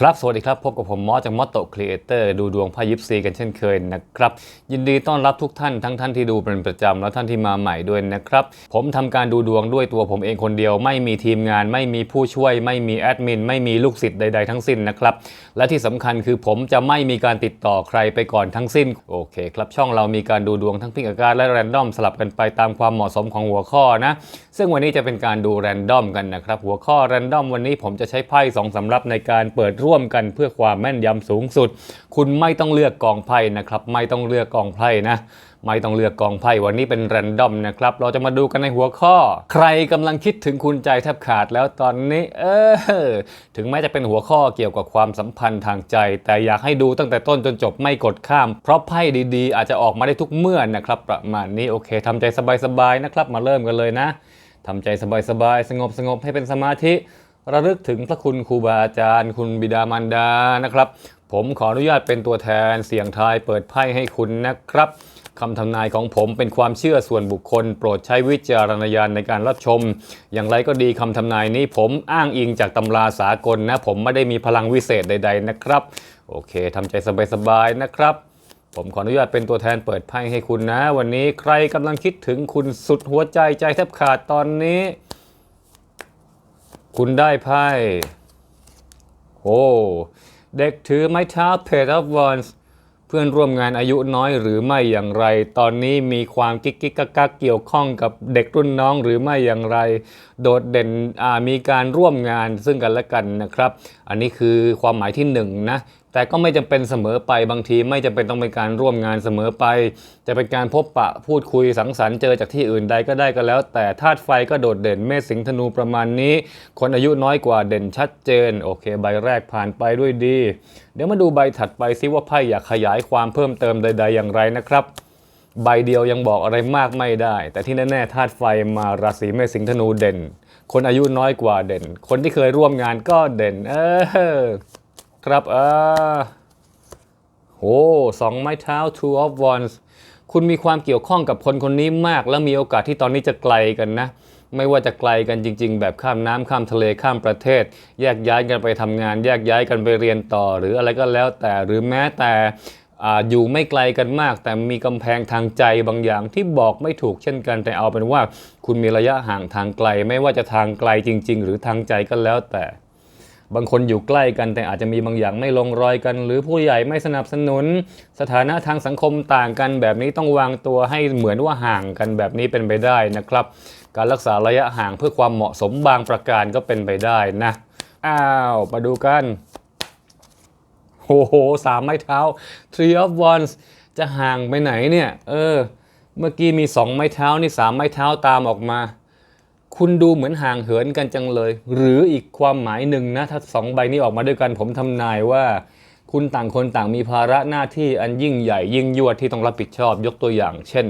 ครับสวัสดีครับ พบกับผมมอสจากมอสโตครีเอเตอร์ดูดวงไพ่ยิปซีกันเช่นเคยนะครับ ยินดีต้อนรับทุกท่านทั้งท่านที่ดูเป็นประจำและท่านที่มาใหม่ด้วยนะครับ ผมทำการดูดวงด้วยตัวผมเองคนเดียว ไม่มีทีมงาน ไม่มีผู้ช่วย ไม่มีแอดมิน ไม่มีลูกศิษย์ใด ๆ ทั้งสิ้นนะครับ และที่สำคัญคือผมจะไม่มีการติดต่อใครไปก่อนทั้งสิ้นโอเคครับช่องเรามีการดูดวงทั้งพิกอาการและแรนดอมสลับกันไปตามความเหมาะสมของหัวข้อนะซึ่งวันนี้จะเป็นการดูแรนดอมกันนะครับหัวข้อแรนดอมวันนี้ผมจะใช้ไพ่สองสำรับในการเปิดร่วมกันเพื่อความแม่นยำสูงสุด คุณไม่ต้องเลือกกองไพ่นะครับ ไม่ต้องเลือกกองไพ่นะไม่ต้องเลือกกองไพ่วันนี้เป็นแรนดอมนะครับ เราจะมาดูกันในหัวข้อ ใครกำลังคิดถึงคุณใจแทบขาดแล้วตอนนี้ เออ ถึงแม้จะเป็นหัวข้อเกี่ยวกับความสัมพันธ์ทางใจ แต่อยากให้ดูตั้งแต่ต้นจนจบไม่กดข้าม เพราะไพ่ดีๆ อาจจะออกมาได้ทุกเมื่อนะครับ ประมาณนี้โอเคทำใจสบายๆนะครับ มาเริ่มกันเลยนะทำใจสบายๆสงบสงบๆให้เป็นสมาธิ ระลึกถึงพระคุณครูบาอาจารย์ คุณบิดามารดานะครับ ผมขออนุญาตเป็นตัวแทนเสียงทายเปิดไพ่ให้คุณนะครับคำทำนายของผมเป็นความเชื่อส่วนบุคคล โปรดใช้วิจารณญาณในการรับชม อย่างไรก็ดีคำทำนายนี้ผมอ้างอิงจากตำราสากลนะ ผมไม่ได้มีพลังวิเศษใด ๆนะครับ โอเคทำใจสบายๆนะครับ ผมขออนุญาตเป็นตัวแทนเปิดไพ่ให้คุณนะ วันนี้ใครกำลังคิดถึงคุณสุดหัวใจใจแทบขาดตอนนี้ คุณได้ไพ่โอ้เด็กถือไม้เท้าเพจอ of Wands เพื่อนร่วมงานอายุน้อยหรือไม่อย่างไร ตอนนี้มีความกิ๊กกิ๊กกักเกี่ยวข้องกับเด็กรุ่นน้องหรือไม่อย่างไร โดดเด่นมีการร่วมงานซึ่งกันและกันนะครับ อันนี้คือความหมายที่หนึ่งนะ แต่ก็ไม่จำเป็นเสมอไปบางที ไม่จำเป็นต้องเป็นการร่วมงานเสมอไป จะเป็นการพบปะพูดคุยสังสรรค์เจอจากที่อื่นใดก็ได้ก็แล้ว แต่ธาตุไฟก็โดดเด่นเมษสิงห์ธนูประมาณนี้ คนอายุน้อยกว่าเด่นชัดเจน โอเค ใบแรกผ่านไปด้วยดี เดี๋ยวมาดูใบถัดไปซิว่าไพ่อยากขยายความเพิ่มเติมใด ๆ อย่างไรนะครับใบเดียวยังบอกอะไรมากไม่ได้ แต่ที่แน่ๆธาตุไฟมาราศีเมษสิงห์ธนูเด่น คนอายุน้อยกว่าเด่น คนที่เคยร่วมงานก็เด่น เออ ครับเออโอ้สองไม้เท้า two of wands คุณมีความเกี่ยวข้องกับคนคนนี้มาก แล้วมีโอกาสที่ตอนนี้จะไกลกันนะ ไม่ว่าจะไกลกันจริง ๆ แบบข้ามน้ำข้ามทะเลข้ามประเทศ แยกย้ายกันไปทำงาน แยกย้ายกันไปเรียนต่อ หรืออะไรก็แล้วแต่หรือแม้แต่อ่าอยู่ไม่ไกลกันมาก แต่มีกำแพงทางใจบางอย่างที่บอกไม่ถูกเช่นกัน แต่เอาเป็นว่า คุณมีระยะห่างทางไกล ไม่ว่าจะทางไกลจริง ๆ หรือทางใจก็แล้วแต่ บางคนอยู่ใกล้กันแต่อาจจะมีบางอย่างไม่ลงรอยกัน หรือผู้ใหญ่ไม่สนับสนุน สถานะทางสังคมต่างกัน แบบนี้ต้องวางตัวให้เหมือนว่าห่างกันแบบนี้เป็นไปได้นะครับ การรักษาระยะห่างเพื่อความเหมาะสมบางประการก็เป็นไปได้นะอ้าวมาดูกันโอ้โหสามไม้เท้า three of wands จะห่างไปไหนเนี่ย เออ เมื่อกี้มีสองไม้เท้านี่สามไม้เท้าตามออกมา คุณดูเหมือนห่างเหินกันจังเลย หรืออีกความหมายหนึ่งนะถ้าสองใบนี้ออกมาด้วยกันผมทำนายว่า คุณต่างคนต่างมีภาระหน้าที่อันยิ่งใหญ่ยิ่งยวดที่ต้องรับผิดชอบยกตัวอย่าง เช่น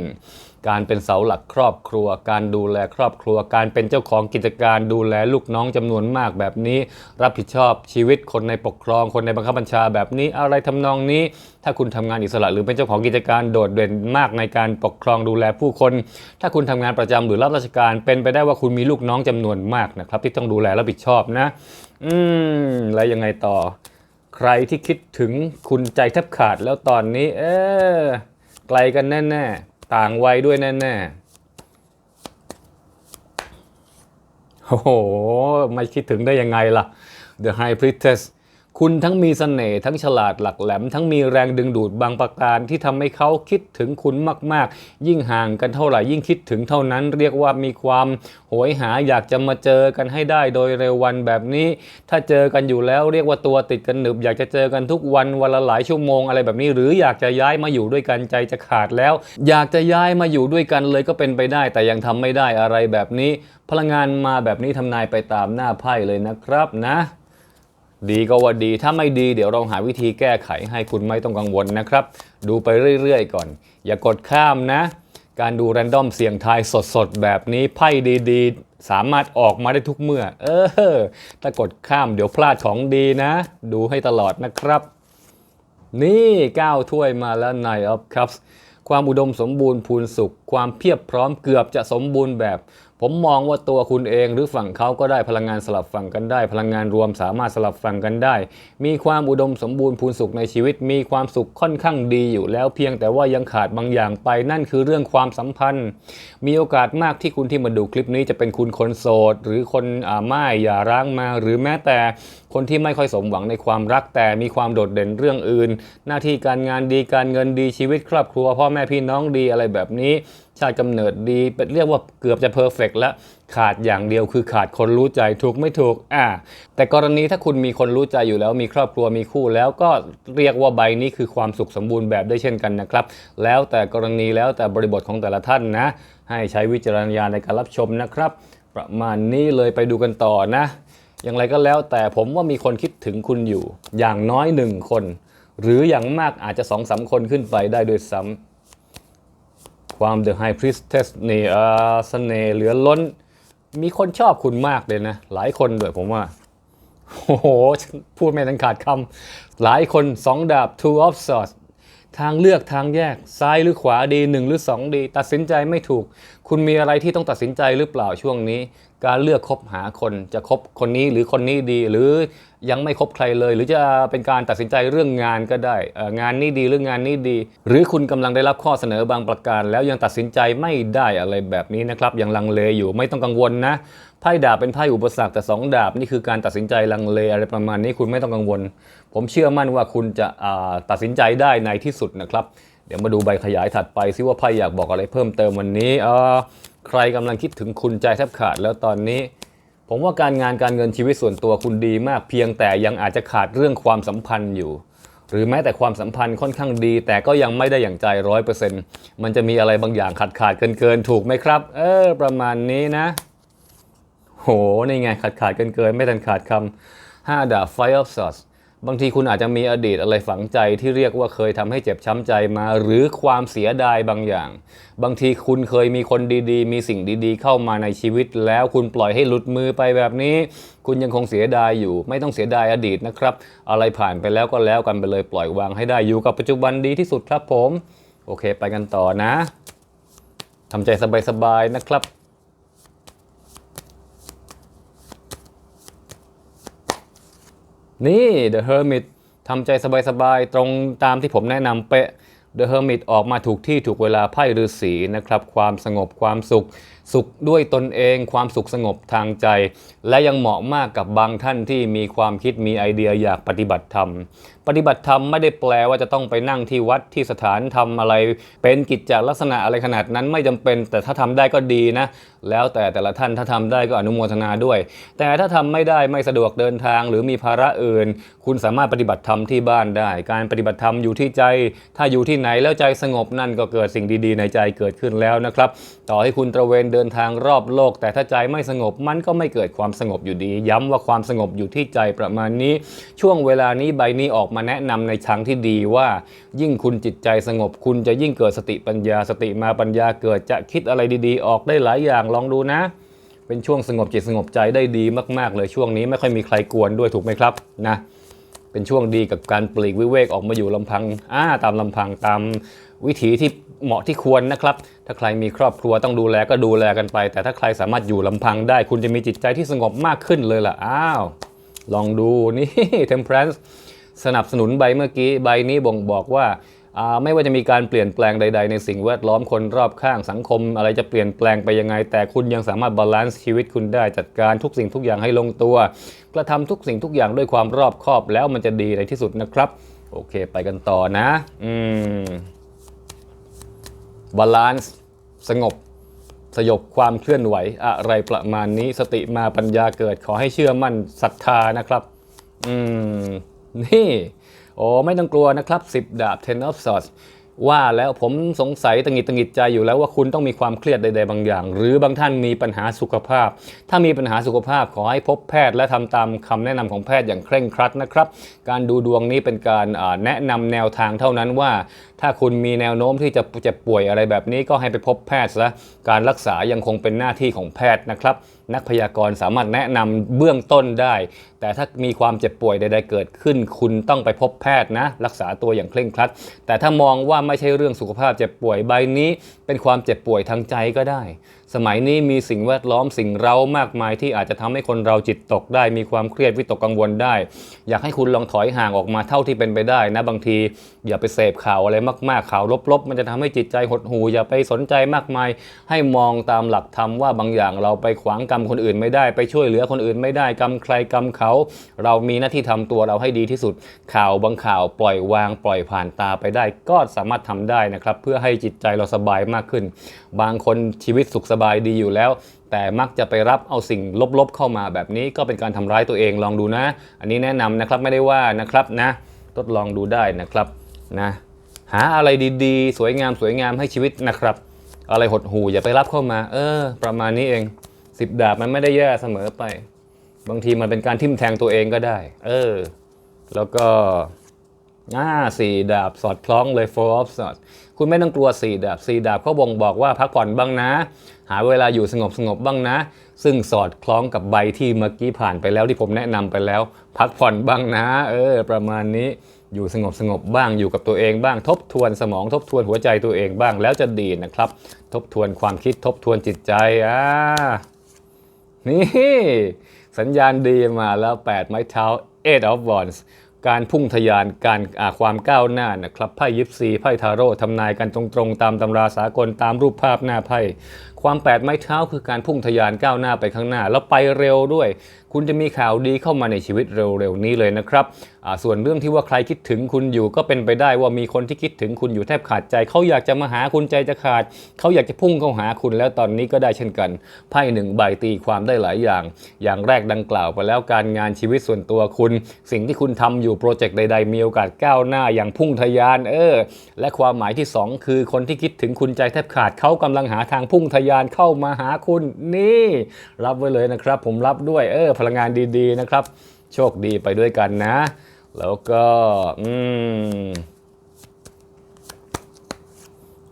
การเป็นเสาหลักครอบครัว การดูแลครอบครัว การเป็นเจ้าของกิจการดูแลลูกน้องจำนวนมากแบบนี้ รับผิดชอบชีวิตคนในปกครอง คนในบังคับบัญชาแบบนี้อะไรทำนองนี้ ถ้าคุณทำงานอิสระหรือเป็นเจ้าของกิจการโดดเด่นมากในการปกครองดูแลผู้คน ถ้าคุณทำงานประจำหรือรับราชการ เป็นไปได้ว่าคุณมีลูกน้องจำนวนมากนะครับ ที่ต้องดูแลรับผิดชอบนะ อืมแล้วยังไงต่อ ใครที่คิดถึงคุณใจแทบขาดแล้วตอนนี้ เออไกลกันแน่ๆ ต่างวัยด้วยแน่ๆ โอ้โห ไม่คิดถึงได้ยังไงล่ะ The High Priestess คุณทั้งมีเสน่ห์ทั้งฉลาดหลักแหลม ทั้งมีแรงดึงดูดบางประการที่ทำให้เขาคิดถึงคุณมากๆ ยิ่งห่างกันเท่าไหร่ยิ่งคิดถึงเท่านั้น เรียกว่ามีความโหยหาอยากจะมาเจอกันให้ได้โดยเร็ววันแบบนี้ ถ้าเจอกันอยู่แล้วเรียกว่าตัวติดกันหนึบ อยากจะเจอกันทุกวันวันละหลายชั่วโมงอะไรแบบนี้ หรืออยากจะย้ายมาอยู่ด้วยกันใจจะขาดแล้ว อยากจะย้ายมาอยู่ด้วยกันเลยก็เป็นไปได้ แต่ยังทำไม่ได้อะไรแบบนี้ พลังงานมาแบบนี้ทำนายไปตามหน้าไพ่เลยนะครับนะ ดีก็ว่าดีถ้าไม่ดีเดี๋ยวเราหาวิธีแก้ไขให้คุณไม่ต้องกังวลนะครับ ดูไปเรื่อยๆก่อน อย่ากดข้ามนะ การดูแรนดอมเสียงทายสดๆ แบบนี้ไพ่ดีๆ สามารถออกมาได้ทุกเมื่อ เออ ถ้ากดข้ามเดี๋ยวพลาดของดีนะ ดูให้ตลอดนะครับ นี่ก้าวถ้วยมาแล้ว Nine of Cups ความอุดมสมบูรณ์พูนสุข ความเพียบพร้อมเกือบจะสมบูรณ์แบบ ผมมองว่าตัวคุณเองหรือฝั่งเขาก็ได้พลังงานสลับฝั่งกันได้ พลังงานรวมสามารถสลับฝั่งกันได้ มีความอุดมสมบูรณ์พูนสุขในชีวิต มีความสุขค่อนข้างดีอยู่แล้วเพียงแต่ว่ายังขาดบางอย่างไปนั่นคือเรื่องความสัมพันธ์ มีโอกาสมากที่คุณที่มาดูคลิปนี้จะเป็นคุณคนโสด หรือคนอ่าไม่อย่าร้างมา หรือแม้แต่คนที่ไม่ค่อยสมหวังในความรักแต่มีความโดดเด่นเรื่องอื่น หน้าที่การงานดีการเงินดีชีวิตครอบครัวพ่อแม่พี่น้องดีอะไรแบบนี้ ชาติกำเนิดดีเป็นเรียกว่าเกือบจะเพอร์เฟกแล้วขาดอย่างเดียวคือขาดคนรู้ใจถูกไม่ถูกอ่าแต่กรณีถ้าคุณมีคนรู้ใจอยู่แล้ว มีครอบครัวมีคู่แล้วก็เรียกว่าใบนี้คือความสุขสมบูรณ์แบบได้เช่นกันนะครับ แล้วแต่กรณีแล้วแต่บริบทของแต่ละท่านนะ ให้ใช้วิจารณญาณในการรับชมนะครับ ประมาณนี้เลยไปดูกันต่อนะ อย่างไรก็แล้วแต่ผมว่ามีคนคิดถึงคุณอยู่ อย่างน้อยหนึ่งคน หรืออย่างมากอาจจะสองสามคนขึ้นไปได้ด้วยซ้ำ ความเดอะไฮพริสเทสนี่เออเสน่ห์เหลือล้น มีคนชอบคุณมากเลยนะ หลายคนด้วยผมว่า โอ้โห พูดไม่ทันขาดคำหลายคนสองดาบ two of swords ทางเลือกทางแยกซ้ายหรือขวาดีหนึ่งหรือสองดี ตัดสินใจไม่ถูก คุณมีอะไรที่ต้องตัดสินใจหรือเปล่าช่วงนี้ การเลือกคบหาคนจะคบคนนี้หรือคนนี้ดี หรือยังไม่คบใครเลย หรือจะเป็นการตัดสินใจเรื่องงานก็ได้ งานนี้ดีหรืองานนี้ดี หรือคุณกำลังได้รับข้อเสนอบางประการ แล้วยังตัดสินใจไม่ได้อะไรแบบนี้นะครับยังลังเลอยู่ไม่ต้องกังวลนะไพ่ดาบเป็นไพ่อุปสรรคแต่สองดาบนี่คือการตัดสินใจลังเลอะไรประมาณนี้คุณไม่ต้องกังวล ผมเชื่อมั่นว่าคุณจะตัดสินใจได้ในที่สุดนะครับ เดี๋ยวมาดูใบขยายถัดไปซิว่าไพ่อยากบอกอะไรเพิ่มเติมวันนี้เออ ใครกำลังคิดถึงคุณใจแทบขาดแล้วตอนนี้ ผมว่าการงานการเงินชีวิตส่วนตัวคุณดีมาก เพียงแต่ยังอาจจะขาดเรื่องความสัมพันธ์อยู่ หรือแม้แต่ความสัมพันธ์ค่อนข้างดี แต่ก็ยังไม่ได้อย่างใจร้อยเปอร์เซ็นต์มันจะมีอะไรบางอย่างขาดขาดเกินเกินๆถูกไหมครับ เออ ประมาณนี้นะ โหนี่ไงขาดขาดเกินเกินๆไม่ทันขาดคำห้าดาบ Five of Swords บางทีคุณอาจจะมีอดีตอะไรฝังใจที่เรียกว่าเคยทำให้เจ็บช้ำใจมา หรือความเสียดายบางอย่าง บางทีคุณเคยมีคนดีๆ มีสิ่งดีๆ เข้ามาในชีวิต แล้วคุณปล่อยให้หลุดมือไปแบบนี้ คุณยังคงเสียดายอยู่ ไม่ต้องเสียดายอดีตนะครับ อะไรผ่านไปแล้วก็แล้วกันไปเลยปล่อยวางให้ได้อยู่กับปัจจุบันดีที่สุดครับผม โอเค ไปกันต่อนะทำใจสบายๆนะครับ นี่ The Hermit ทำใจสบายๆ ตรงตามที่ผมแนะนำเป๊ะ The Hermit ออกมาถูกที่ถูกเวลาไพ่ฤาษีนะครับ ความสงบความสุข สุขด้วยตนเองความสุขสงบทางใจ และยังเหมาะมากกับบางท่านที่มีความคิดมีไอเดียอยากปฏิบัติธรรม ปฏิบัติธรรมไม่ได้แปลว่าจะต้องไปนั่งที่วัดที่สถานทำอะไร เป็นกิจจลักษณะอะไรขนาดนั้นไม่จำเป็น แต่ถ้าทำได้ก็ดีนะ แล้วแต่แต่ละท่านถ้าทำได้ก็อนุโมทนาด้วย แต่ถ้าทำไม่ได้ไม่สะดวกเดินทาง หรือมีภาระอื่น คุณสามารถปฏิบัติธรรมที่บ้านได้ การปฏิบัติธรรมอยู่ที่ใจ ถ้าอยู่ที่ไหนแล้วใจสงบนั่นก็เกิดสิ่งดีๆ ในใจเกิดขึ้นแล้วนะครับต่อให้คุณตระเวนเดินทางรอบโลก แต่ถ้าใจไม่สงบมันก็ไม่เกิดความสงบอยู่ดี ย้ำว่าความสงบอยู่ที่ใจประมาณนี้ ช่วงเวลานี้ใบนี้ออกมาแนะนำในทางที่ดีว่า ยิ่งคุณจิตใจสงบ คุณจะยิ่งเกิดสติปัญญาสติมาปัญญาเกิดจะคิดอะไรดีๆ ออกได้หลายอย่างลองดูนะ เป็นช่วงสงบจิตสงบใจได้ดีมากๆ เลยช่วงนี้ไม่ค่อยมีใครกวนด้วยถูกไหมครับนะเป็นช่วงดีกับการปลีกวิเวกออกมาอยู่ลำพังอ่าตามลำพังตาม วิถีที่เหมาะที่ควรนะครับ ถ้าใครมีครอบครัวต้องดูแลก็ดูแลกันไป แต่ถ้าใครสามารถอยู่ลำพังได้ คุณจะมีจิตใจที่สงบมากขึ้นเลยล่ะ อ้าว ลองดูนี่ Temperance สนับสนุนใบเมื่อกี้ ใบนี้บ่งบอกว่าไม่ว่าจะมีการเปลี่ยนแปลงใด ๆ ในสิ่งแวดล้อมคนรอบข้างสังคม อะไรจะเปลี่ยนแปลงไปยังไง แต่คุณยังสามารถบาลานซ์ชีวิตคุณได้จัดการทุกสิ่งทุกอย่างให้ลงตัวกระทำทุกสิ่งทุกอย่างด้วยความรอบคอบแล้วมันจะดีในที่สุดนะครับ โอเค ไปกันต่อนะ อืม บาลานซ์สงบ สยบความเคลื่อนไหว อะไรประมาณนี้สติมาปัญญาเกิดขอให้เชื่อมั่นศรัทธานะครับ อืม นี่ โอ้ไม่ต้องกลัวนะครับ 10 ดาบ10 of Swords ว่าแล้วผมสงสัยตังหิดตังหิดใจอยู่แล้วว่าคุณต้องมีความเครียดใดๆบางอย่าง หรือบางท่านมีปัญหาสุขภาพ ถ้ามีปัญหาสุขภาพขอให้พบแพทย์และทำตามคำแนะนำของแพทย์อย่างเคร่งครัดนะครับ การดูดวงนี้เป็นการแนะนำแนวทางเท่านั้นว่า ถ้าคุณมีแนวโน้มที่จะเจ็บป่วยอะไรแบบนี้ก็ให้ไปพบแพทย์ซะการรักษายังคงเป็นหน้าที่ของแพทย์นะครับนักพยากรณ์สามารถแนะนำเบื้องต้นได้ แต่ถ้ามีความเจ็บป่วยใดๆเกิดขึ้น คุณต้องไปพบแพทย์นะ รักษาตัวอย่างเคร่งครัด แต่ถ้ามองว่าไม่ใช่เรื่องสุขภาพเจ็บป่วยใบนี้เป็นความเจ็บป่วยทางใจก็ได้ สมัยนี้มีสิ่งแวดล้อมสิ่งเร้ามากมายที่อาจจะทำให้คนเราจิตตกได้ มีความเครียดวิตกกังวลได้ อยากให้คุณลองถอยห่างออกมาเท่าที่เป็นไปได้นะบางที อย่าไปเสพข่าวอะไรมาก ๆ ข่าวลบๆ มันจะทำให้จิตใจหดหู่อย่าไปสนใจมากมาย ให้มองตามหลักธรรมว่าบางอย่างเราไปขวางกรรมคนอื่นไม่ได้ไปช่วยเหลือคนอื่นไม่ได้กรรมใครกรรมเขา เรามีหน้าที่ทำตัวเราให้ดีที่สุด ข่าวบางข่าวปล่อยวางปล่อยผ่านตาไปได้ ก็สามารถทำได้นะครับเพื่อให้จิตใจเราสบายมากขึ้น บางคนชีวิตสุขสบายดีอยู่แล้ว แต่มักจะไปรับเอาสิ่งลบๆเข้ามาแบบนี้ก็เป็นการทำร้ายตัวเองลองดูนะ อันนี้แนะนำนะครับไม่ได้ว่านะครับนะทดลองดูได้นะครับนะหาอะไรดีๆ สวยงามสวยงามให้ชีวิตนะครับ อะไรหดหูอย่าไปรับเข้ามา เออ ประมาณนี้เองสิบดาบมันไม่ได้แย่เสมอไป บางทีมันเป็นการทิ่มแทงตัวเองก็ได้ เออ แล้วก็อ่าสี่ดาบสอดคล้องเลย four of swords คุณไม่ต้องกลัวสี่ดาบสี่ดาบเขาบ่งบอกว่าพักผ่อนบ้างนะ หาเวลาอยู่สงบสงบบ้างนะ ซึ่งสอดคล้องกับใบที่เมื่อกี้ผ่านไปแล้วที่ผมแนะนำไปแล้ว พักผ่อนบ้างนะ เออ ประมาณนี้อยู่สงบสงบบ้างอยู่กับตัวเองบ้าง ทบทวนสมองทบทวนหัวใจตัวเองบ้างแล้วจะดีนะครับ ทบทวนความคิดทบทวนจิตใจอ่านี่ สัญญาณดีมาแล้ว 8 ไม้เท้า eight of wands การพุ่งทะยานการความก้าวหน้านะครับไพ่ยิปซีไพ่ทาโร่ทำนายกันตรงๆ ตามตำราสากลตามรูปภาพหน้าไพ่ ความแปดไม้เท้าคือการพุ่งทะยานก้าวหน้าไปข้างหน้า แล้วไปเร็วด้วย คุณจะมีข่าวดีเข้ามาในชีวิตเร็วๆนี้เลยนะครับส่วนเรื่องที่ว่าใครคิดถึงคุณอยู่ก็เป็นไปได้ว่ามีคนที่คิดถึงคุณอยู่แทบขาดใจเขาอยากจะมาหาคุณใจจะขาด เขาอยากจะพุ่งเข้าหาคุณแล้วตอนนี้ก็ได้เช่นกันไพ่หนึ่งใบตีความได้หลายอย่าง อย่างแรกดังกล่าวไปแล้วการงานชีวิตส่วนตัวคุณ สิ่งที่คุณทำอยู่โปรเจกต์ใด ๆ มีโอกาสก้าวหน้าอย่างพุ่งทะยานเออและความหมายที่สองคือคนที่คิดถึงคุณใจแทบขาดเขากำลังหาทางพุ่งทะยานเข้ามาหาคุณนี่ รับไว้เลยนะครับ ผมรับด้วยเออพลังงานดีๆนะครับ โชคดีไปด้วยกันนะ แล้วก็ อืม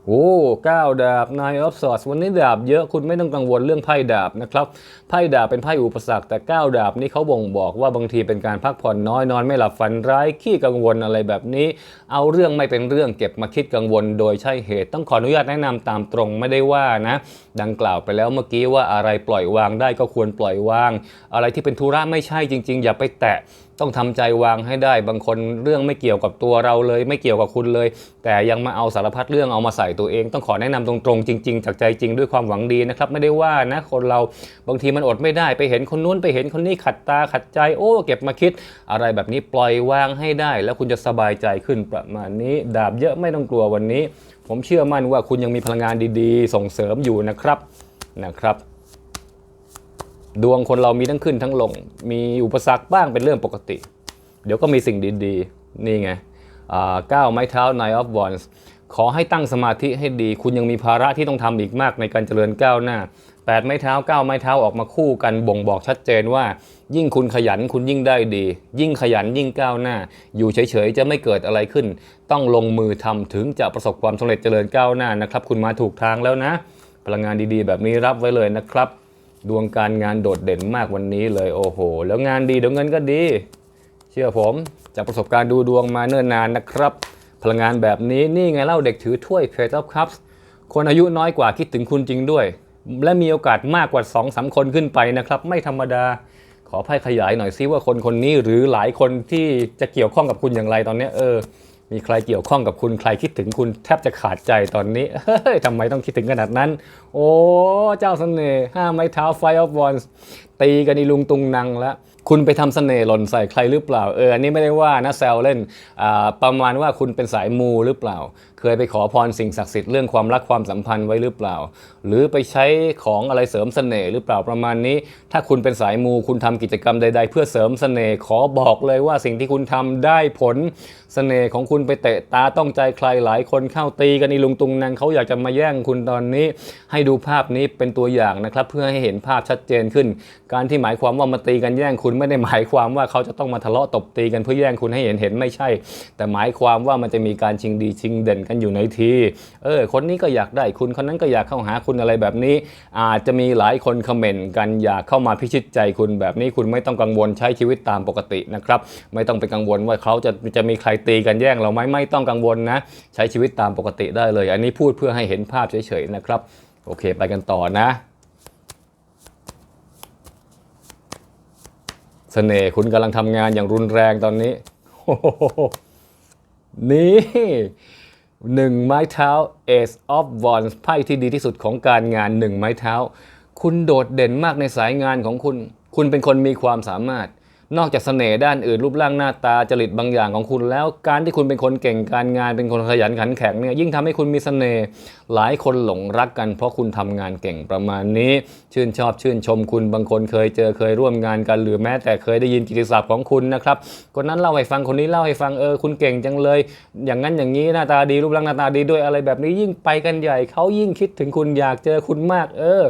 โอ้เก้าดาบ Nine of Swords วันนี้ดาบเยอะคุณไม่ต้องกังวลเรื่องไพ่ดาบนะครับ ไพ่ดาบเป็นไพ่อุปสรรคแต่เก้าดาบนี่เขาบ่งบอกว่าบางทีเป็นการพักผ่อนน้อยนอนไม่หลับฝันร้ายขี้กังวลอะไรแบบนี้ เอาเรื่องไม่เป็นเรื่องเก็บมาคิดกังวล โดยใช่เหตุต้องขออนุญาตแนะนำตามตรงไม่ได้ว่านะ ดังกล่าวไปแล้วเมื่อกี้ว่าอะไรปล่อยวางได้ก็ควรปล่อยวาง อะไรที่เป็นธุระไม่ใช่จริง ๆ อย่าไปแตะต้องทำใจวางให้ได้ บางคนเรื่องไม่เกี่ยวกับตัวเราเลย ไม่เกี่ยวกับคุณเลย แต่ยังมาเอาสารพัดเรื่องเอามาใส่ตัวเอง ต้องขอแนะนำตรงๆ จริง ๆ จากใจจริงด้วยความหวังดีนะครับ ไม่ได้ว่านะคนเราบางทีมันอดไม่ได้ไปเห็นคนนู้นไปเห็นคนนี้ขัดตาขัดใจโอ้เก็บมาคิด อะไรแบบนี้ปล่อยวางให้ได้ แล้วคุณจะสบายใจขึ้นประมาณนี้ ดาบเยอะไม่ต้องกลัววันนี้ ผมเชื่อมั่นว่าคุณยังมีพลังงานดีๆ ส่งเสริมอยู่นะครับนะครับ ดวงคนเรามีทั้งขึ้นทั้งลง มีอุปสรรคบ้างเป็นเรื่องปกติ เดี๋ยวก็มีสิ่งดีๆ นี่ไงก้าวไม้เท้า Nine of Wands ขอให้ตั้งสมาธิให้ดี คุณยังมีภาระที่ต้องทำอีกมากในการเจริญก้าวหน้า 8 ไม้เท้า 9 ไม้เท้าออกมาคู่กันบ่งบอกชัดเจนว่า ยิ่งคุณขยันคุณยิ่งได้ดี ยิ่งขยันยิ่งก้าวหน้า อยู่เฉยๆจะไม่เกิดอะไรขึ้น ต้องลงมือทำถึงจะประสบความสำเร็จเจริญก้าวหน้านะครับ คุณมาถูกทางแล้วนะ พลังงานดีๆ แบบนี้รับไว้เลยนะครับ ดวงการงานโดดเด่นมากวันนี้เลยโอ้โห แล้วงานดีเดี๋ยวเงินก็ดี เชื่อผมจากประสบการณ์ดูดวงมาเนิ่นนานนะครับ พลังงานแบบนี้นี่ไงเล่าเด็กถือถ้วย Page of Cups คนอายุน้อยกว่าคิดถึงคุณจริงด้วย และมีโอกาสมากกว่า2อสาคนขึ้นไปนะครับ ไม่ธรรมดาขอไพ่ขยายหน่อยซิว่าคนคนนี้หรือหลายคนที่จะเกี่ยวข้องกับคุณอย่างไรตอนนี้เออ มีใครเกี่ยวข้องกับคุณใครคิดถึงคุณแทบจะขาดใจตอนนี้เฮ้ยทำไมต้องคิดถึงขนาดนั้น โอ้ เจ้าเสน่ห์ห้าไม้เท้าไฟออฟวอน ตีกันอีลุงตุงนังแล้ว คุณไปทำเสน่ห์หล่นใส่ใครหรือเปล่า เอออันนี้ไม่ได้ว่านะแซวเล่นประมาณว่าคุณเป็นสายมูหรือเปล่า เคยไปขอพรสิ่งศักดิ์สิทธิ์เรื่องความรักความสัมพันธ์ไว้หรือเปล่า หรือไปใช้ของอะไรเสริมเสน่ห์หรือเปล่าประมาณนี้ ถ้าคุณเป็นสายมูคุณทำกิจกรรมใด ๆ เพื่อเสริมเสน่ห์ขอบอกเลยว่าสิ่งที่คุณทำได้ผลเสน่ห์ของคุณไปเตะตาต้องใจใครหลายคนเข้าตีกันอีลุงตุงนังเขาอยากจะมาแย่งคุณตอนนี้ ให้ดูภาพนี้เป็นตัวอย่างนะครับ เพื่อให้เห็นภาพชัดเจนขึ้นการที่หมายความว่ามาตีกันแย่งคุณไม่ได้หมายความว่าเขาจะต้องมาทะเลาะตบตีกันเพื่อแย่งคุณให้เห็นเห็นไม่ใช่ แต่หมายความว่ามันจะมีการชิงดีชิงเด่นกันอยู่ในทีเออคนนี้ก็อยากได้คุณคนนั้นก็อยากเข้าหาคุณอะไรแบบนี้ อาจจะมีหลายคนคอมเมนต์กันอยากเข้ามาพิชิตใจคุณแบบนี้คุณไม่ต้องกังวลใช้ชีวิตตามปกตินะครับไม่ต้องไปกังวลว่าเขาจะจะมีใครตีกันแย่งเราไหมไม่ต้องกังวลนะ ใช้ชีวิตตามปกติได้เลย อันนี้พูดเพื่อให้เห็นภาพเฉยๆนะครับโอเค ไปกันต่อนะ เสน่ห์คุณกำลังทำงานอย่างรุนแรงตอนนี้นี่หนึ่งไม้เท้า Ace of Wands ไพ่ที่ดีที่สุดของการงานหนึ่งไม้เท้า คุณโดดเด่นมากในสายงานของคุณ คุณเป็นคนมีความสามารถ นอกจากเสน่ห์ด้านอื่นรูปร่างหน้าตาจริตบางอย่างของคุณแล้วการที่คุณเป็นคนเก่งการงานเป็นคนขยันขันแข็งเนี่ยยิ่งทำให้คุณมีเสน่ห์หลายคนหลงรักกัน เพราะคุณทำงานเก่งประมาณนี้ ชื่นชอบชื่นชมคุณบางคนเคยเจอเคยร่วมงานกัน หรือแม้แต่เคยได้ยินกิติศัพท์ของคุณนะครับคนนั้นเล่าให้ฟังคนนี้เล่าให้ฟังเออคุณเก่งจังเลย อย่างนั้นอย่างนี้หน้าตาดีรูปร่างหน้าตาดีด้วยอะไรแบบนี้ยิ่งไปกันใหญ่เขายิ่งคิดถึงคุณอยากเจอคุณมาก เออ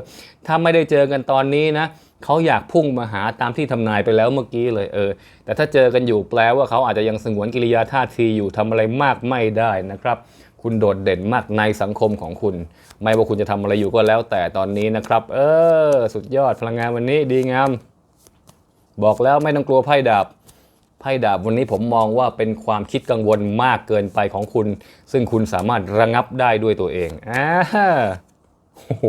ถ้าไม่ได้เจอกันตอนนี้นะ เขาอยากพุ่งมาหาตามที่ทำนายไปแล้วเมื่อกี้เลยเออ แต่ถ้าเจอกันอยู่แปลว่าเขาอาจจะยังสงวนกิริยาท่าทีอยู่ทำอะไรมากไม่ได้นะครับ คุณโดดเด่นมากในสังคมของคุณ ไม่ว่าคุณจะทำอะไรอยู่ก็แล้วแต่ตอนนี้นะครับ เออ สุดยอดพลังงานวันนี้ดีงาม บอกแล้วไม่ต้องกลัวไพ่ดาบไพ่ดาบวันนี้ผมมองว่าเป็นความคิดกังวลมากเกินไปของคุณ ซึ่งคุณสามารถระงับได้ด้วยตัวเองอ่าโอ้โห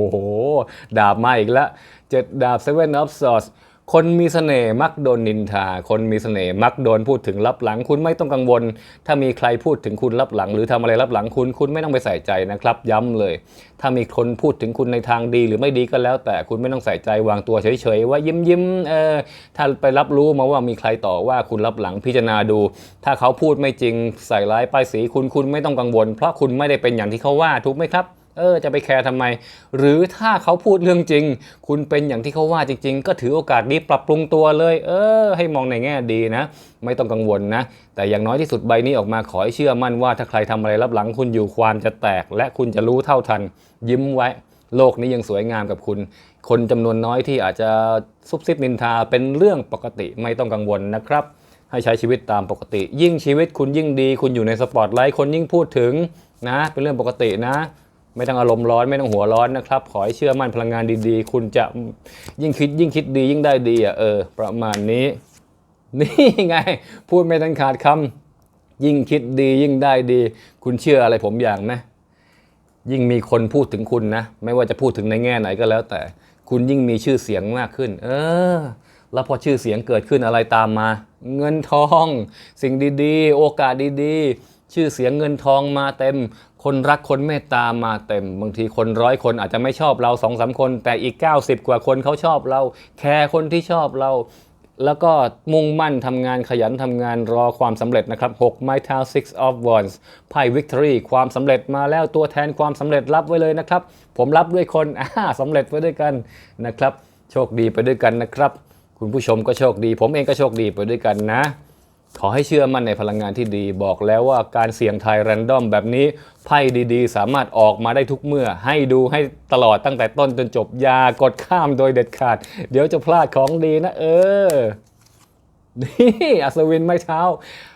ดาบมาอีกแล้ว เจ็ดดาบ Seven of Swords คนมีเสน่ห์มักโดนนินทา คนมีเสน่ห์มักโดนพูดถึงลับหลัง คุณไม่ต้องกังวล ถ้ามีใครพูดถึงคุณลับหลัง หรือทำอะไรลับหลังคุณ คุณไม่ต้องไปใส่ใจนะครับ ย้ำเลย ถ้ามีคนพูดถึงคุณในทางดีหรือไม่ดีก็แล้ว แต่คุณไม่ต้องใส่ใจวางตัวเฉยๆว่ายิ้มยิ้มๆเออถ้าไปรับรู้มาว่ามีใครต่อว่าคุณลับหลังพิจารณาดู ถ้าเขาพูดไม่จริงใส่ร้ายป้ายสีคุณคุณไม่ต้องกังวล เพราะคุณไม่ได้เป็นอย่างที่เขาว่าถูกไหมครับ เออจะไปแคร์ทำไม หรือถ้าเขาพูดเรื่องจริง คุณเป็นอย่างที่เขาว่าจริง ๆ ก็ถือโอกาสนี้ปรับปรุงตัวเลย เออ ให้มองในแง่ดีนะ ไม่ต้องกังวลนะ แต่อย่างน้อยที่สุดใบนี้ออกมาขอให้เชื่อมั่นว่า ถ้าใครทำอะไรรับหลังคุณอยู่ความจะแตก และคุณจะรู้เท่าทัน ยิ้มไว้ โลกนี้ยังสวยงามกับคุณ คนจำนวนน้อยที่อาจจะซุบซิบนินทาเป็นเรื่องปกติไม่ต้องกังวลนะครับให้ใช้ชีวิตตามปกติ ยิ่งชีวิตคุณยิ่งดี คุณอยู่ในสปอตไลท์คนยิ่งพูดถึงนะ เป็นเรื่องปกตินะ ไม่ต้องอารมณ์ร้อนไม่ต้องหัวร้อนนะครับ ขอให้เชื่อมั่นพลังงานดีๆ คุณจะยิ่งคิดยิ่งคิดดียิ่งได้ดีอะเออ ประมาณนี้ นี่ไง พูดไม่ทันขาดคำยิ่งคิดดียิ่งได้ดี คุณเชื่ออะไรผมอย่างไหมยิ่งมีคนพูดถึงคุณนะ ไม่ว่าจะพูดถึงในแง่ไหนก็แล้ว แต่คุณยิ่งมีชื่อเสียงมากขึ้น เออ แล้วพอชื่อเสียงเกิดขึ้นอะไรตามมา เงินทอง สิ่งดีๆ โอกาสดีๆ ชื่อเสียงเงินทองมาเต็ม คนรักคนเมตตามาเต็ม บางทีคนร้อยคนอาจจะไม่ชอบเราสองสามคน แต่อีก 90 กว่าคนเขาชอบเรา แคร์คนที่ชอบเรา แล้วก็มุ่งมั่นทำงานขยันทำงานรอความสำเร็จนะครับ6ไม้เท้า six of wands ไพ่ victory ความสำเร็จมาแล้วตัวแทนความสำเร็จรับไว้เลยนะครับ ผมรับด้วยคนอ่าสำเร็จไปด้วยกันนะครับ โชคดีไปด้วยกันนะครับ คุณผู้ชมก็โชคดี ผมเองก็โชคดีไปด้วยกันนะ ขอให้เชื่อมั่นในพลังงานที่ดีบอกแล้วว่าการเสี่ยงทายแรนดอมแบบนี้ไพ่ดีๆ สามารถออกมาได้ทุกเมื่อ ให้ดูให้ตลอดตั้งแต่ต้นจนจบอยากดข้ามโดยเด็ดขาด เดี๋ยวจะพลาดของดีนะ เออ นี่อัศวินไม้เท้า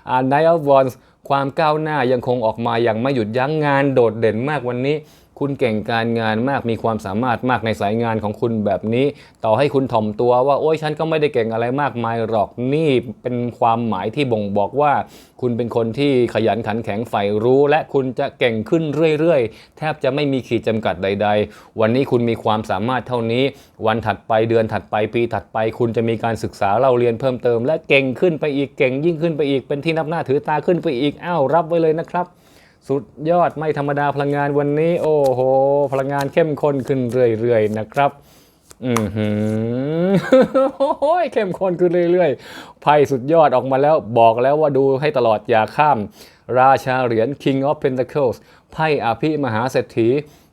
อ่านไนอ of Wands ความก้าวหน้ายังคงออกมาอย่างไม่หยุดยั้งงานโดดเด่นมากวันนี้ คุณเก่งการงานมากมีความสามารถมากในสายงานของคุณแบบนี้ ต่อให้คุณถ่อมตัวว่าโอ้ยฉันก็ไม่ได้เก่งอะไรมากมายหรอกนี่เป็นความหมายที่บ่งบอกว่า คุณเป็นคนที่ขยันขันแข็งใฝ่รู้ และคุณจะเก่งขึ้นเรื่อยๆ แทบจะไม่มีขีดจำกัดใด ๆ วันนี้คุณมีความสามารถเท่านี้ วันถัดไปเดือนถัดไปปีถัดไป คุณจะมีการศึกษาเล่าเรียนเพิ่มเติม และเก่งขึ้นไปอีกเก่งยิ่งขึ้นไปอีกเป็นที่นับหน้าถือตาขึ้นไปอีกอ้าวรับไว้เลยนะครับ สุดยอดไม่ธรรมดาพลังงานวันนี้ โอ้โห พลังงานเข้มข้นขึ้นเรื่อยๆนะครับ อือหือโอ้ยเข้มข้นขึ้นเรื่อยๆไพ่สุดยอดออกมาแล้วบอกแล้วว่าดูให้ตลอดอย่าข้าม ราชาเหรียญ King of Pentacles ไพ่อภิมหาเศรษฐี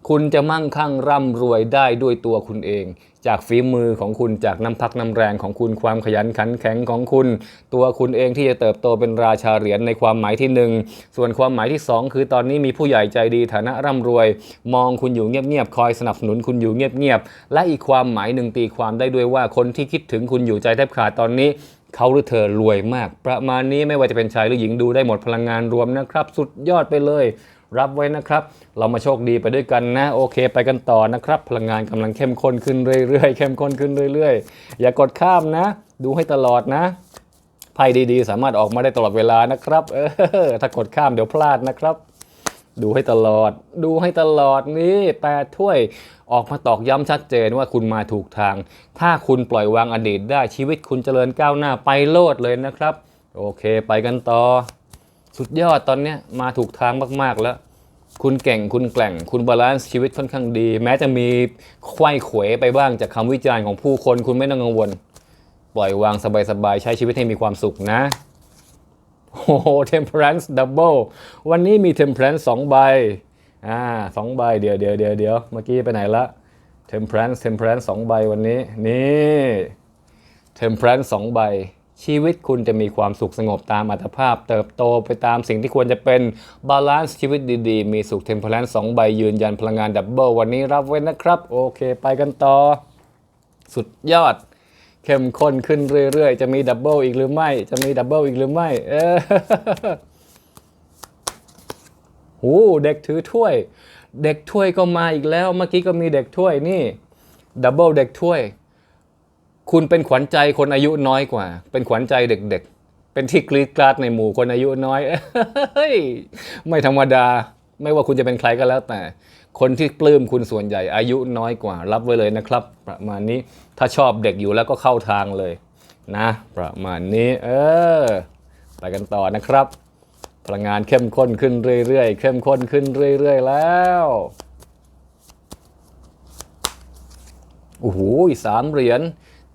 คุณจะมั่งคั่งร่ำรวยได้ด้วยตัวคุณเอง จากฝีมือของคุณจากน้ำพักน้ำแรงของคุณความขยันขันแข็งของคุณ ตัวคุณเองที่จะเติบโตเป็นราชาเหรียญในความหมายที่หนึ่งส่วนความหมายที่สองคือตอนนี้มีผู้ใหญ่ใจดีฐานะร่ำรวย มองคุณอยู่เงียบๆคอยสนับสนุนคุณอยู่เงียบๆและอีกความหมายหนึ่งตีความได้ด้วยว่าคนที่คิดถึงคุณอยู่ใจแทบขาดตอนนี้เขาหรือเธอรวยมาก ประมาณนี้ไม่ว่าจะเป็นชายหรือหญิงดูได้หมดพลังงานรวมนะครับ สุดยอดไปเลย รับไว้นะครับ เรามาโชคดีไปด้วยกันนะ โอเค ไปกันต่อนะครับ พลังงานกำลังเข้มข้นขึ้นเรื่อยๆเข้มข้นขึ้นเรื่อยๆ อย่ากดข้ามนะ ดูให้ตลอดนะไพ่ดีๆ สามารถออกมาได้ตลอดเวลานะครับ เออถ้ากดข้ามเดี๋ยวพลาดนะครับ ดูให้ตลอด ดูให้ตลอดนี่แปดถ้วยออกมาตอกย้ำชัดเจนว่าคุณมาถูกทาง ถ้าคุณปล่อยวางอดีตได้ชีวิตคุณเจริญก้าวหน้าไปโลดเลยนะครับ โอเค ไปกันต่อ สุดยอดตอนนี้มาถูกทางมาก ๆ แล้ว คุณเก่งคุณแกล่ง คุณบาลานซ์ชีวิตค่อนข้างดี แม้จะมีไขว้เขวไปบ้างจากคำวิจารณ์ของผู้คนคุณไม่ต้องกังวล ปล่อยวางสบายๆ ใช้ชีวิตให้มีความสุขนะ โอ้โห temperance double วันนี้มี temperance สองใบ อ่าสองใบ เดี๋ยวเดี๋ยวเดี๋ยวเดี๋ยวเมื่อกี้ไปไหนละ temperance temperance สองใบวันนี้ นี่ temperance สองใบ ชีวิตคุณจะมีความสุขสงบตามอัตภาพ เติบโตไปตามสิ่งที่ควรจะเป็นบาลานซ์ชีวิตดีๆ มีสุข temperance สองใบยืนยันพลังงานดับเบิลวันนี้รับไว้นะครับ โอเค ไปกันต่อ สุดยอด เข้มข้นขึ้นเรื่อยๆ จะมีดับเบิลอีกหรือไม่ จะมีดับเบิลอีกหรือไม่เออโอ้เด็กถือถ้วย เด็กถ้วยก็มาอีกแล้ว เมื่อกี้ก็มีเด็กถ้วยนี่ดับเบิลเด็กถ้วย คุณเป็นขวัญใจคนอายุน้อยกว่า เป็นขวัญใจเด็กๆ เป็นที่กรีดกราดในหมู่คนอายุน้อยเฮ้ยไม่ธรรมดา ไม่ว่าคุณจะเป็นใครก็แล้วแต่ คนที่ปลื้มคุณส่วนใหญ่อายุน้อยกว่า รับไว้เลยนะครับ ประมาณนี้ถ้าชอบเด็กอยู่แล้วก็เข้าทางเลยนะ ประมาณนี้ เออ ไปกันต่อนะครับ พลังงานเข้มข้นขึ้นเรื่อยๆ เข้มข้นขึ้นเรื่อยๆ แล้วโอ้โหสามเหรียญ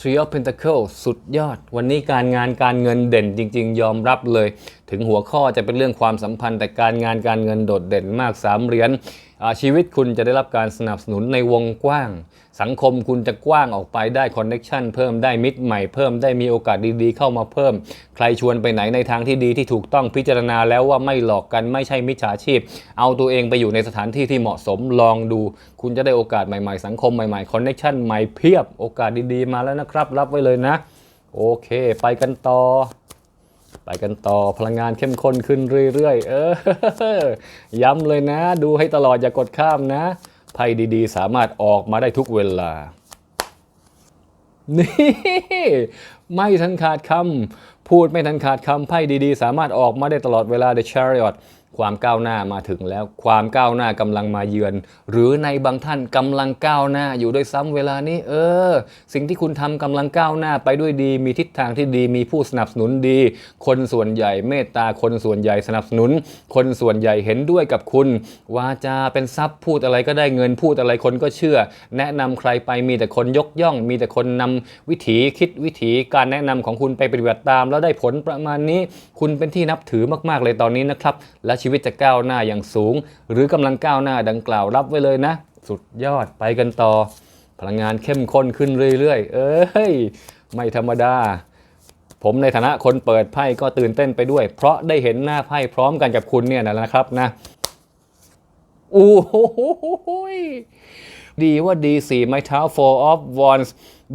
Three of Pentacles สุดยอด วันนี้การงานการเงินเด่นจริง ๆ ยอมรับเลย ถึงหัวข้อจะเป็นเรื่องความสัมพันธ์แต่การงานการเงินโดดเด่นมากสามเหรียญ ชีวิตคุณจะได้รับการสนับสนุนในวงกว้าง สังคมคุณจะกว้างออกไปได้คอนเน็ชันเพิ่มได้มิตรใหม่เพิ่มได้มีโอกาสดีๆ เข้ามาเพิ่ม ใครชวนไปไหนในทางที่ดีที่ถูกต้องพิจารณาแล้วว่าไม่หลอกกันไม่ใช่มิจฉาชีพ เอาตัวเองไปอยู่ในสถานที่ที่เหมาะสมลองดู คุณจะได้โอกาสใหม่ๆ สังคมใหม่ๆคอนเน็ชันใหม่เพียบโอกาสดีๆมาแล้วนะครับ รับไว้เลยนะ โอเค ไปกันต่อ ไปกันต่อพลังงานเข้มข้นขึ้นเรื่อยๆ เออ ย้ำเลยนะ ดูให้ตลอดอย่ากดข้ามนะไพ่ดีๆ สามารถออกมาได้ทุกเวลา นี่ ไม่ทันขาดคำพูดไม่ทันขาดคำไพ่ดีๆ สามารถออกมาได้ตลอดเวลา The Chariot ความก้าวหน้ามาถึงแล้วความก้าวหน้ากำลังมาเยือน หรือในบางท่านกำลังก้าวหน้าอยู่ด้วยซ้ำเวลานี้ เออ สิ่งที่คุณทำกำลังก้าวหน้าไปด้วยดี มีทิศทางที่ดี มีผู้สนับสนุนดี คนส่วนใหญ่เมตตาคนส่วนใหญ่สนับสนุน คนส่วนใหญ่เห็นด้วยกับคุณ วาจาเป็นทรัพย์พูดอะไรก็ได้เงินพูดอะไรคนก็เชื่อ แนะนำใครไปมีแต่คนยกย่อง มีแต่คนนำวิถีคิดวิถีการแนะนำของคุณไปปฏิบัติตาม แล้วได้ผลประมาณนี้ คุณเป็นที่นับถือมาก ๆเลยตอนนี้นะครับและชีวิตจะก้าวหน้าอย่างสูง หรือกำลังก้าวหน้าดังกล่าวรับไว้เลยนะ สุดยอดไปกันต่อ พลังงานเข้มข้นขึ้นเรื่อยๆ เอ้ย ไม่ธรรมดา ผมในฐานะคนเปิดไพ่ก็ตื่นเต้นไปด้วย เพราะได้เห็นหน้าไพ่พร้อมกันกับคุณเนี่ยนะครับนะโอ้โหดีว่าดีสี่ไม้เท้า four of wands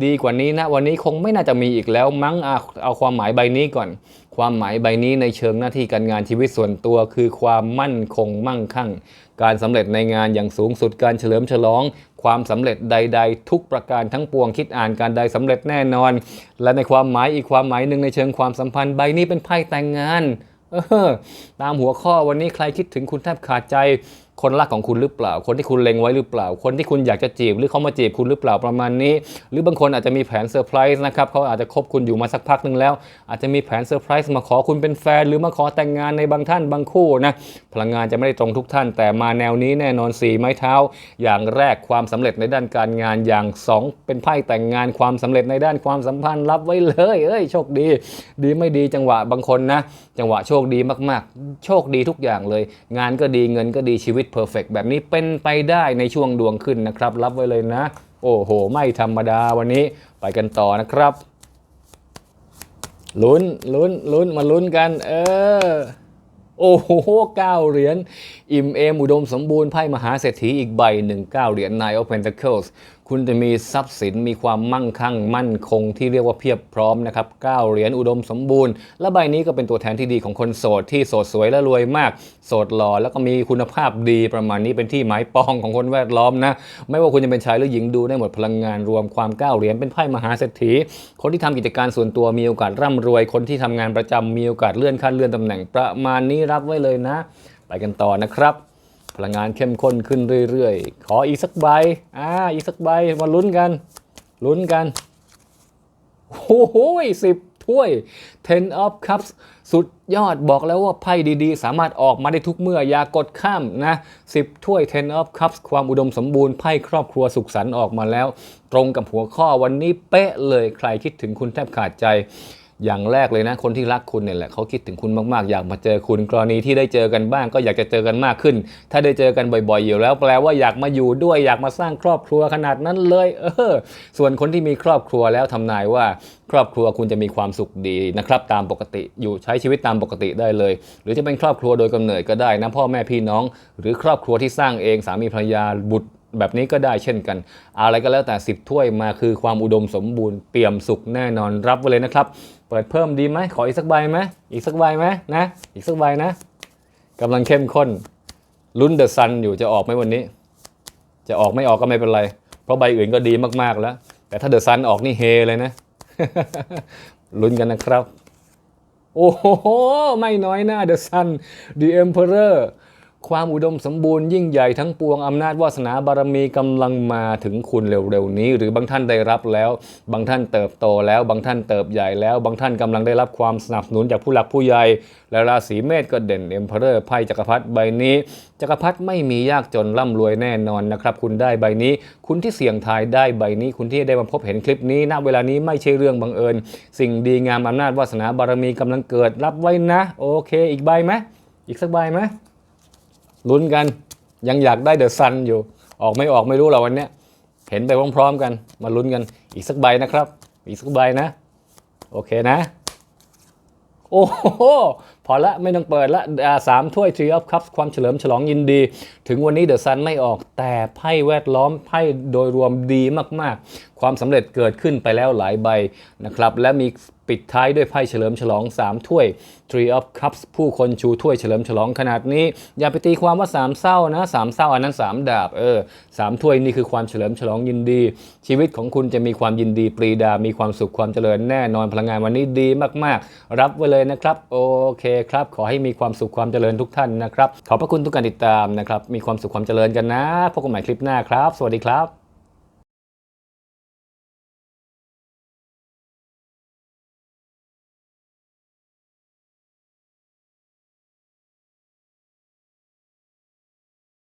ดีกว่านี้นะ วันนี้คงไม่น่าจะมีอีกแล้วมั้งเอาความหมายใบนี้ก่อน ความหมายใบนี้ในเชิงหน้าที่การงานชีวิตส่วนตัวคือความมั่นคงมั่งคั่ง การสำเร็จในงานอย่างสูงสุดการเฉลิมฉลอง ความสำเร็จใด ๆ ทุกประการทั้งปวงคิดอ่านการใดสำเร็จแน่นอน และในความหมายอีกความหมายหนึ่งในเชิงความสัมพันธ์ใบนี้เป็นไพ่แต่งงานออตามหัวข้อวันนี้ใครคิดถึงคุณแทบขาดใจ คนรักของคุณหรือเปล่า คนที่คุณเล็งไว้หรือเปล่า คนที่คุณอยากจะจีบ หรือเขามาจีบคุณหรือเปล่าประมาณนี้ หรือบางคนอาจจะมีแผนเซอร์ไพรส์นะครับเขาอาจจะคบคุณอยู่มาสักพักหนึ่งแล้ว อาจจะมีแผนเซอร์ไพรส์มาขอคุณเป็นแฟน หรือมาขอแต่งงานในบางท่านบางคู่นะพลังงานจะไม่ได้ตรงทุกท่าน แต่มาแนวนี้แน่นอนสีไม้เท้า อย่างแรกความสำเร็จในด้านการงานอย่างสองเป็นไพ่แต่งงานความสำเร็จในด้านความสัมพันธ์รับไว้เลยเอ้ยโชคดี ดีไม่ดีจังหวะบางคนนะ จังหวะโชคดีมากๆ โชคดีทุกอย่างเลย งานก็ดีเงินก็ดีชีวิตเพอร์เฟกแบบนี้เป็นไปได้ในช่วงดวงขึ้นนะครับ รับไว้เลยนะ โอ้โห ไม่ธรรมดาวันนี้ไปกันต่อนะครับลุ้นลุ้นลุ้นมาลุ้นกัน เออ โอ้โหเก้าเหรียญ อิ่มเอมอุดมสมบูรณ์ไพ่มหาเศรษฐีอีกใบหนึ่งเก้าเหรียญ Nine of Pentacles คุณจะมีทรัพย์สินมีความมั่งคั่งมั่นคงที่เรียกว่าเพียบพร้อมนะครับก้าเหรียญอุดมสมบูรณ์ และใบนี้ก็เป็นตัวแทนที่ดีของคนโสดที่โสดสวยและรวยมาก โสดหล่อแล้วก็มีคุณภาพดีประมาณนี้เป็นที่หมายปองของคนแวดล้อมนะ ไม่ว่าคุณจะเป็นชายหรือหญิงดูได้หมดพลังงานรวมความก้าวเหรียญเป็นไพ่มหาเศรษฐี คนที่ทำกิจการส่วนตัวมีโอกาสร่ำรวย คนที่ทำงานประจำมีโอกาสเลื่อนขั้นเลื่อนตำแหน่งประมาณนี้รับไว้เลยนะ ไปกันต่อนะครับ พลังงานเข้มข้นขึ้นเรื่อยๆ ขออีกสักใบ อ่า อีกสักใบ มาลุ้นกัน ลุ้นกัน โอ้โหสิบถ้วย ten of cups สุดยอดบอกแล้วว่าไพ่ดีๆ สามารถออกมาได้ทุกเมื่ออย่ากดข้ามนะ10ถ้วย ten of cups ความอุดมสมบูรณ์ไพ่ครอบครัวสุขสันต์ออกมาแล้ว ตรงกับหัวข้อวันนี้เป๊ะเลยใครคิดถึงคุณแทบขาดใจ อย่างแรกเลยนะ คนที่รักคุณเนี่ยแหละเขาคิดถึงคุณมากๆ อยากมาเจอคุณกรณีที่ได้เจอกันบ้าง ก็อยากจะเจอกันมากขึ้น ถ้าได้เจอกันบ่อยๆอยู่แล้วแปลว่าอยากมาอยู่ด้วยอยากมาสร้างครอบครัวขนาดนั้นเลยเออส่วนคนที่มีครอบครัวแล้วทำนายว่า ครอบครัวคุณจะมีความสุขดีนะครับตามปกติอยู่ใช้ชีวิตตามปกติได้เลย หรือจะเป็นครอบครัวโดยกำเนิดก็ได้นะพ่อแม่พี่น้อง หรือครอบครัวที่สร้างเองสามีภรรยาบุตร แบบนี้ก็ได้เช่นกัน อะไรก็แล้วแต่ 10 ถ้วยมาคือความอุดมสมบูรณ์เปี่ยมสุขแน่นอนรับไว้เลยนะครับ เปิดเพิ่มดีไหมขออีกสักใบไหมอีกสักใบไหมนะอีกสักใบนะกำลังเข้มข้นลุ้นเดอะซันอยู่จะออกไหมวันนี้ จะออกไม่ออกก็ไม่เป็นไร เพราะใบอื่นก็ดีมากๆแล้ว แต่ถ้าเดอะซันออกนี่เฮเลยนะลุ้นกันนะครับ โอ้โห ไม่น้อยหน้า The Sun The Emperor ความอุดมสมบูรณ์ยิ่งใหญ่ทั้งปวงอำนาจวาสนาบารมีกำลังมาถึงคุณเร็วๆนี้ หรือบางท่านได้รับแล้ว บางท่านเติบโตแล้ว บางท่านเติบใหญ่แล้ว บางท่านกำลังได้รับความสนับสนุนจากผู้หลักผู้ใหญ่ และราศีเมษก็เด่น Emperor ไพ่จักรพรรดิใบนี้ จักรพรรดิไม่มียากจนร่ำรวยแน่นอนนะครับ คุณได้ใบนี้ คุณที่เสี่ยงทายได้ใบนี้ คุณที่ได้มาพบเห็นคลิปนี้ณเวลานี้ไม่ใช่เรื่องบังเอิญ สิ่งดีงามอำนาจวาสนาบารมีกำลังเกิดรับไว้นะ โอเค อีกใบไหมอีกสักใบไหม ลุ้นกันยังอยากได้เดอะซันอยู่ ออกไม่ออกไม่รู้หรอวันเนี้ยเห็นไปพร้อมๆกัน มาลุ้นกันอีกสักใบนะครับ อีกสักใบนะ โอเคนะ โอ้โหพอละไม่ต้องเปิดละสามถ้วย Tree of Cups ความเฉลิมฉลองยินดี ถึงวันนี้เดอะซันไม่ออกแต่ไพ่แวดล้อมไพ่โดยรวมดีมากๆ ความสำเร็จเกิดขึ้นไปแล้วหลายใบนะครับ และมีปิดท้ายด้วยไพ่เฉลิมฉลอง 3 ถ้วย Tree of Cups ผู้คนชูถ้วยเฉลิมฉลองขนาดนี้ อย่าไปตีความว่า 3 เศร้านะ 3 เศร้าอันนั้น 3 ดาบเออสามถ้วยนี่คือความเฉลิมฉลองยินดี ชีวิตของคุณจะมีความยินดีปรีดา มีความสุขความเจริญแน่นอนพลังงานวันนี้ดีมากๆ รับไว้เลยนะครับ โอเคครับ ขอให้มีความสุขความเจริญทุกท่านนะครับ ขอบพระคุณทุกการติดตามนะครับ มีความสุขความเจริญกันนะ พบกันใหม่คลิปหน้าครับ สวัสดีครับ